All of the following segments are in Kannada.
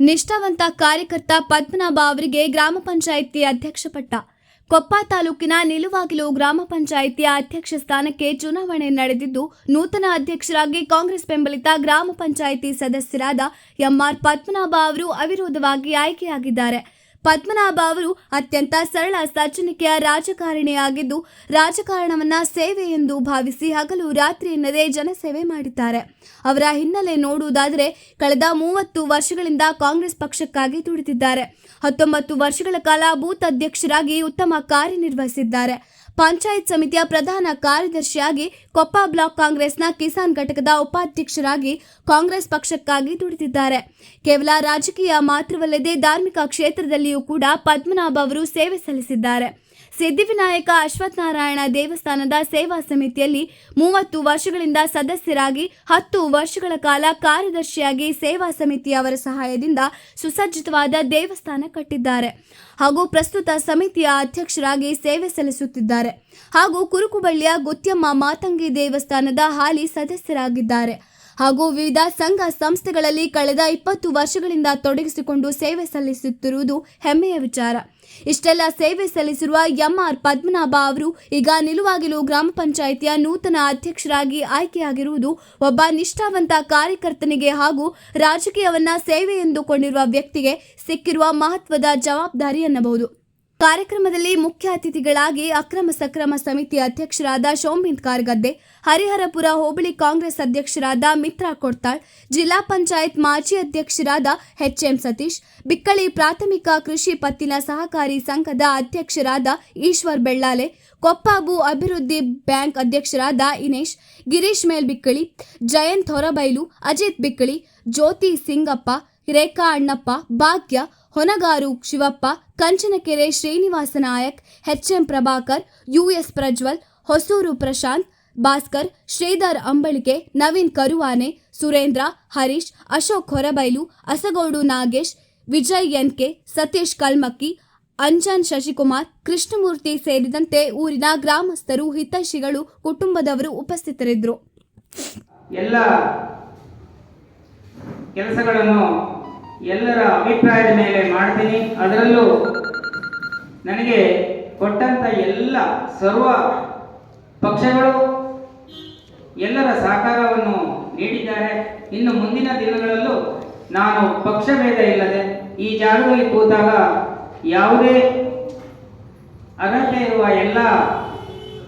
ನಿಷ್ಠಾವಂತ ಕಾರ್ಯಕರ್ತ ಪದ್ಮನಾಭ ಅವರಿಗೆ ಗ್ರಾಮ ಪಂಚಾಯಿತಿ ಅಧ್ಯಕ್ಷ ಪಟ್ಟ. ಕೊಪ್ಪ ತಾಲೂಕಿನ ನಿಲುವಾಗಿಲು ಗ್ರಾಮ ಪಂಚಾಯಿತಿಯ ಅಧ್ಯಕ್ಷ ಸ್ಥಾನಕ್ಕೆ ಚುನಾವಣೆ ನಡೆದಿದ್ದು, ನೂತನ ಅಧ್ಯಕ್ಷರಾಗಿ ಕಾಂಗ್ರೆಸ್ ಬೆಂಬಲಿತ ಗ್ರಾಮ ಪಂಚಾಯಿತಿ ಸದಸ್ಯರಾದ ಎಂಆರ್ ಪದ್ಮನಾಭ ಅವರು ಅವಿರೋಧವಾಗಿ ಆಯ್ಕೆಯಾಗಿದ್ದಾರೆ. ಪದ್ಮನಾಭ ಅವರು ಅತ್ಯಂತ ಸರಳ ಸಜ್ಜನಿಕೆಯ ರಾಜಕಾರಣಿಯಾಗಿದ್ದು, ರಾಜಕಾರಣವನ್ನ ಸೇವೆ ಎಂದು ಭಾವಿಸಿ ಹಗಲು ರಾತ್ರಿ ಎನ್ನದೇ ಜನಸೇವೆ ಮಾಡಿದ್ದಾರೆ. ಅವರ ಹಿನ್ನೆಲೆ ನೋಡುವುದಾದರೆ, ಕಳೆದ ಮೂವತ್ತು ವರ್ಷಗಳಿಂದ ಕಾಂಗ್ರೆಸ್ ಪಕ್ಷಕ್ಕಾಗಿ ದುಡಿದಿದ್ದಾರೆ. ಹತ್ತೊಂಬತ್ತು ವರ್ಷಗಳ ಕಾಲ ಬೂತ್ ಅಧ್ಯಕ್ಷರಾಗಿ ಉತ್ತಮ ಕಾರ್ಯನಿರ್ವಹಿಸಿದ್ದಾರೆ. ಪಂಚಾಯತ್ ಸಮಿತಿಯ ಪ್ರಧಾನ ಕಾರ್ಯದರ್ಶಿಯಾಗಿ ಕೊಪ್ಪ ಬ್ಲಾಕ್ ಕಾಂಗ್ರೆಸ್ನ ಕಿಸಾನ್ ಘಟಕದ ಉಪಾಧ್ಯಕ್ಷರಾಗಿ ಕಾಂಗ್ರೆಸ್ ಪಕ್ಷಕ್ಕಾಗಿ ದುಡಿದಿದ್ದಾರೆ. ಕೇವಲ ರಾಜಕೀಯ ಮಾತ್ರವಲ್ಲದೆ ಧಾರ್ಮಿಕ ಕ್ಷೇತ್ರದಲ್ಲಿಯೂ ಕೂಡ ಪದ್ಮನಾಭ ಅವರು ಸೇವೆ ಸಲ್ಲಿಸಿದ್ದಾರೆ. ಸಿದ್ಧಿವಿನಾಯಕ ಅಶ್ವತ್ಥನಾರಾಯಣ ದೇವಸ್ಥಾನದ ಸೇವಾ ಸಮಿತಿಯಲ್ಲಿ ಮೂವತ್ತು ವರ್ಷಗಳಿಂದ ಸದಸ್ಯರಾಗಿ, ಹತ್ತು ವರ್ಷಗಳ ಕಾಲ ಕಾರ್ಯದರ್ಶಿಯಾಗಿ ಸೇವಾ ಸಮಿತಿಯವರ ಸಹಾಯದಿಂದ ಸುಸಜ್ಜಿತವಾದ ದೇವಸ್ಥಾನ ಕಟ್ಟಿದ್ದಾರೆ. ಹಾಗೂ ಪ್ರಸ್ತುತ ಸಮಿತಿಯ ಅಧ್ಯಕ್ಷರಾಗಿ ಸೇವೆ ಸಲ್ಲಿಸುತ್ತಿದ್ದಾರೆ. ಹಾಗೂ ಕುರುಕುಬಳ್ಳಿಯ ಗುತ್ಯಮ್ಮ ಮಾತಂಗಿ ದೇವಸ್ಥಾನದ ಹಾಲಿ ಸದಸ್ಯರಾಗಿದ್ದಾರೆ. ಹಾಗೂ ವಿವಿಧ ಸಂಘ ಸಂಸ್ಥೆಗಳಲ್ಲಿ ಕಳೆದ ಇಪ್ಪತ್ತು ವರ್ಷಗಳಿಂದ ತೊಡಗಿಸಿಕೊಂಡು ಸೇವೆ ಸಲ್ಲಿಸುತ್ತಿರುವುದು ಹೆಮ್ಮೆಯ ವಿಚಾರ. ಇಷ್ಟೆಲ್ಲ ಸೇವೆ ಸಲ್ಲಿಸಿರುವ ಎಂಆರ್ ಪದ್ಮನಾಭ ಅವರು ಈಗ ನಿಲುವಾಗಿಲು ಗ್ರಾಮ ಪಂಚಾಯಿತಿಯ ನೂತನ ಅಧ್ಯಕ್ಷರಾಗಿ ಆಯ್ಕೆಯಾಗಿರುವುದು ಒಬ್ಬ ನಿಷ್ಠಾವಂತ ಕಾರ್ಯಕರ್ತನಿಗೆ ಹಾಗೂ ರಾಜಕೀಯವನ್ನ ಸೇವೆ ಎಂದುಕೊಂಡಿರುವ ವ್ಯಕ್ತಿಗೆ ಸಿಕ್ಕಿರುವ ಮಹತ್ವದ ಜವಾಬ್ದಾರಿ ಎನ್ನಬಹುದು. ಕಾರ್ಯಕ್ರಮದಲ್ಲಿ ಮುಖ್ಯ ಅತಿಥಿಗಳಾಗಿ ಅಕ್ರಮ ಸಕ್ರಮ ಸಮಿತಿ ಅಧ್ಯಕ್ಷರಾದ ಶೋಮಿಂತ್ ಕಾರ್ಗದ್ದೆ, ಹರಿಹರಪುರ ಹೋಬಳಿ ಕಾಂಗ್ರೆಸ್ ಅಧ್ಯಕ್ಷರಾದ ಮಿತ್ರಾ ಕೊಡ್ತಾಳ್, ಜಿಲ್ಲಾ ಪಂಚಾಯತ್ ಮಾಜಿ ಅಧ್ಯಕ್ಷರಾದ ಎಚ್ಎಂ ಸತೀಶ್, ಬಿಕ್ಕಳಿ ಪ್ರಾಥಮಿಕ ಕೃಷಿ ಪತ್ತಿನ ಸಹಕಾರಿ ಸಂಘದ ಅಧ್ಯಕ್ಷರಾದ ಈಶ್ವರ್ ಬೆಳ್ಳಾಲೆ, ಕೊಪ್ಪಾಬು ಅಭಿವೃದ್ಧಿ ಬ್ಯಾಂಕ್ ಅಧ್ಯಕ್ಷರಾದ ಇನೇಶ್, ಗಿರೀಶ್ ಮೇಲ್ ಬಿಕ್ಕಳಿ ಜಯಂತ್ ಹೊರಬೈಲು, ಅಜಿತ್ ಬಿಕ್ಕಳಿ, ಜ್ಯೋತಿ Singappa, Rekha Annappa, Bhagya Honagaru, Shivappa, Kanchanakere, Srinivasa Nayak, HM Prabhakar, US Prajwal, Hosur Prashanth, Bhaskar, Sridhar Ambalike, Naveen Karuvane, Surendra, Harish, Ashok Horabailu, Asagodu Nagesh, Vijay N K, Satish Kalmakki, Anjan Shashikumar, Krishnamurthy ಸೇರಿದಂತೆ ಊರಿನ ಗ್ರಾಮಸ್ಥರು, ಹಿತೈಷಿಗಳು, ಕುಟುಂಬದವರು ಉಪಸ್ಥಿತರಿದ್ದರು. ಎಲ್ಲ ಕೆಲಸಗಳನ್ನು ಎಲ್ಲರ ಅಭಿಪ್ರಾಯದ ಮೇಲೆ ಮಾಡ್ತೀನಿ. ಅದರಲ್ಲೂ ನನಗೆ ಕೊಟ್ಟಂತ ಎಲ್ಲ ಸರ್ವ ಪಕ್ಷಗಳು ಎಲ್ಲರ ಸಹಕಾರವನ್ನು ನೀಡಿದ್ದಾರೆ. ಇನ್ನು ಮುಂದಿನ ದಿನಗಳಲ್ಲೂ ನಾನು ಪಕ್ಷಭೇದ ಇಲ್ಲದೆ ಈ ಜಾಗದಲ್ಲಿ ಕೂತಾಗ ಯಾವುದೇ ಅರ್ಹತೆ ಇರುವ ಎಲ್ಲ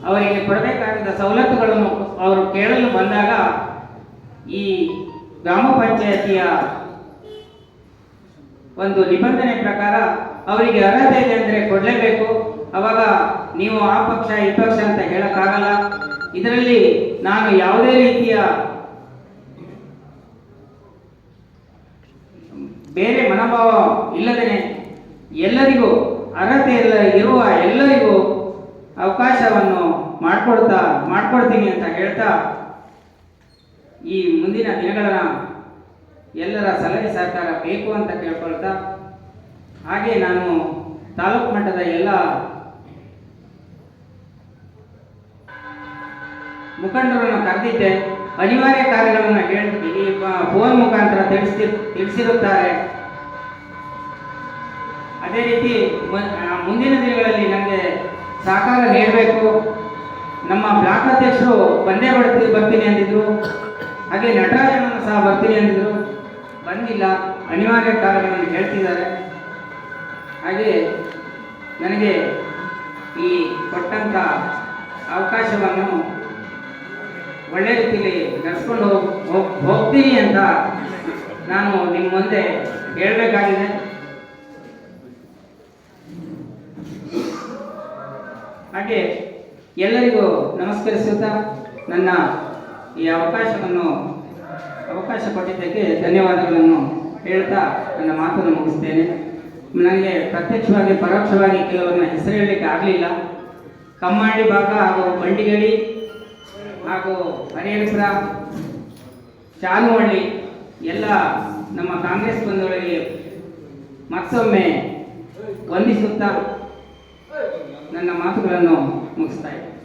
ಅವರಿಗೆ ಕೊಡಬೇಕಾದ ಸವಲತ್ತುಗಳನ್ನು ಅವರು ಕೇಳಲು ಬಂದಾಗ ಈ ಗ್ರಾಮ ಪಂಚಾಯತಿಯ ಒಂದು ನಿಬಂಧನೆ ಪ್ರಕಾರ ಅವರಿಗೆ ಅರ್ಹತೆ ಇದೆ ಅಂದರೆ ಕೊಡಲೇಬೇಕು. ಅವಾಗ ನೀವು ಆ ಪಕ್ಷ, ಈ ಪಕ್ಷ ಅಂತ ಹೇಳೋಕ್ಕಾಗಲ್ಲ. ಇದರಲ್ಲಿ ನಾನು ಯಾವುದೇ ರೀತಿಯ ಬೇರೆ ಮನೋಭಾವ ಇಲ್ಲದೇನೆ ಎಲ್ಲರಿಗೂ ಅರ್ಹತೆ ಇಲ್ಲ, ಇರುವ ಎಲ್ಲರಿಗೂ ಅವಕಾಶವನ್ನು ಮಾಡಿಕೊಡ್ತಾ, ಮಾಡಿಕೊಡ್ತೀನಿ ಅಂತ ಹೇಳ್ತಾ ಈ ಮುಂದಿನ ದಿನಗಳ ಎಲ್ಲರ ಸಲಹೆ ಸಹಕಾರ ಬೇಕು ಅಂತ ಕೇಳ್ಕೊಳ್ತಾ, ಹಾಗೆ ನಾನು ತಾಲೂಕು ಮಟ್ಟದ ಎಲ್ಲ ಮುಖಂಡರನ್ನು ಕರೆದಿದ್ದೆ. ಅನಿವಾರ್ಯ ಕಾರ್ಯಗಳನ್ನು ಹೇಳಿ ಫೋನ್ ಮುಖಾಂತರ ತಿಳಿಸಿ ತಿಳಿಸಿರುತ್ತಾರೆ. ಅದೇ ರೀತಿ ಮುಂದಿನ ದಿನಗಳಲ್ಲಿ ನನಗೆ ಸಹಕಾರ ನೀಡಬೇಕು. ನಮ್ಮ ಬ್ಲಾಕ್ ಅಧ್ಯಕ್ಷರು ಬಂದೇ ಬರ್ತೀನಿ ಅಂದಿದ್ರು. ಹಾಗೆ ನಟರಾಜನನ್ನು ಸಹ ಬರ್ತೀನಿ ಅಂದಿದ್ರು. ಬಂದಿಲ್ಲ. ಅನಿವಾರ್ಯ ಕಾರ್ಯಗಳನ್ನು ಹೇಳ್ತಿದ್ದಾರೆ. ಹಾಗೆ ನನಗೆ ಈ ಕೊಟ್ಟಂಥ ಅವಕಾಶವನ್ನು ಒಳ್ಳೆ ರೀತಿಯಲ್ಲಿ ನಡೆಸ್ಕೊಂಡು ಹೋಗ್, ಹೋಗ್- ಹೋಗ್ತೀನಿ ಅಂತ ನಾನು ನಿಮ್ಮ ಮುಂದೆ ಹೇಳಬೇಕಾಗಿದೆ. ಹಾಗೆ ಎಲ್ಲರಿಗೂ ನಮಸ್ಕರಿಸುತ್ತಾ ನನ್ನ ಈ ಅವಕಾಶವನ್ನು ಅವಕಾಶ ಕೊಟ್ಟಿದ್ದಕ್ಕೆ ಧನ್ಯವಾದಗಳನ್ನು ಹೇಳ್ತಾ ನನ್ನ ಮಾತನ್ನು ಮುಗಿಸ್ತೇನೆ. ನನಗೆ ಪ್ರತ್ಯಕ್ಷವಾಗಿ, ಪರೋಕ್ಷವಾಗಿ ಕೆಲವರನ್ನ ಹೆಸರು ಹೇಳಲಿಕ್ಕೆ ಆಗಲಿಲ್ಲ. ಕಮ್ಮಾಡಿ ಭಾಗ ಹಾಗೂ ಬಂಡಿಗಡಿ ಹಾಗೂ ಹರಿಹರಪುರ ಚಾನುವಳ್ಳಿ, ಎಲ್ಲ ನಮ್ಮ ಕಾಂಗ್ರೆಸ್ ಬಂಧುಗಳಿಗೆ ಮತ್ತೊಮ್ಮೆ ವಂದಿಸುತ್ತಾ ನನ್ನ ಮಾತುಗಳನ್ನು ಮುಗಿಸ್ತಾ ಇದ್ದೀನಿ.